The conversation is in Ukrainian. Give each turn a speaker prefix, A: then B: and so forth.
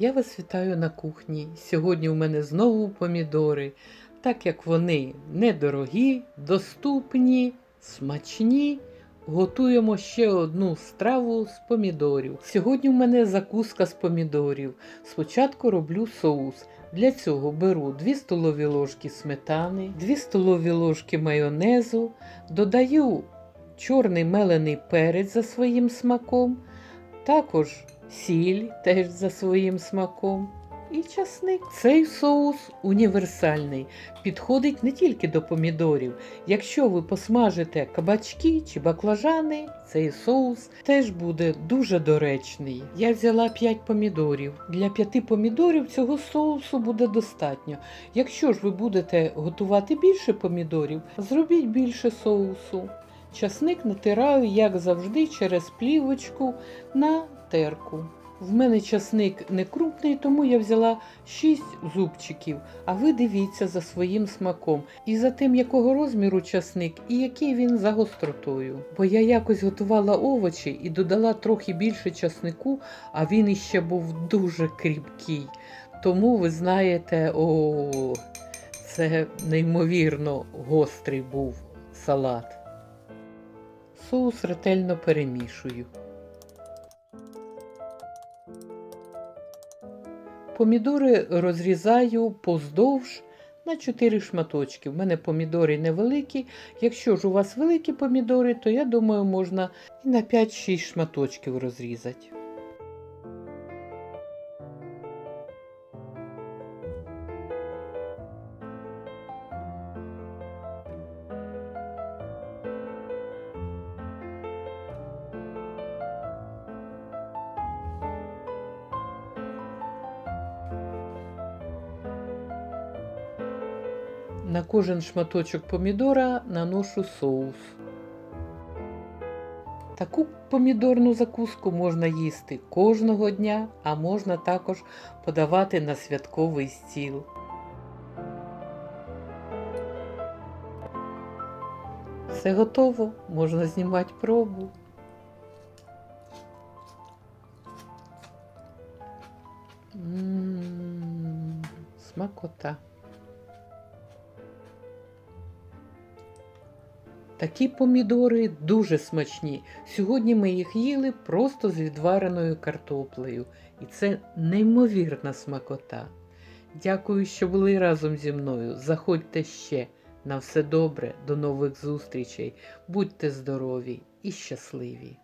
A: Я вас вітаю на кухні. Сьогодні у мене знову помідори, так як вони недорогі, доступні, смачні. Готуємо ще одну страву з помідорів. Сьогодні у мене закуска з помідорів. Спочатку роблю соус. Для цього беру 2 столові ложки сметани, 2 столові ложки майонезу, додаю чорний мелений перець за своїм смаком, також сіль теж за своїм смаком. І часник. Цей соус універсальний, підходить не тільки до помідорів. Якщо ви посмажите кабачки чи баклажани, цей соус теж буде дуже доречний. Я взяла 5 помідорів. Для 5 помідорів цього соусу буде достатньо. Якщо ж ви будете готувати більше помідорів, зробіть більше соусу. Часник натираю, як завжди, через плівочку на терку. В мене часник не крупний, тому я взяла 6 зубчиків, а ви дивіться за своїм смаком і за тим, якого розміру часник і який він за гостротою. Бо я якось готувала овочі і додала трохи більше часнику, а він іще був дуже кріпкий. Тому ви знаєте, о, це неймовірно гострий був салат. Соус ретельно перемішую. Помідори розрізаю поздовж на 4 шматочки. У мене помідори невеликі. Якщо ж у вас великі помідори, то я думаю, можна і на 5-6 шматочків розрізати. На кожен шматочок помідора наношу соус. Таку помідорну закуску можна їсти кожного дня, а можна також подавати на святковий стіл. Все готово, можна знімати пробу. М, Смакота. Такі помідори дуже смачні. Сьогодні ми їх їли просто з відвареною картоплею. І це неймовірна смакота. Дякую, що були разом зі мною. Заходьте ще. На все добре, до нових зустрічей. Будьте здорові і щасливі!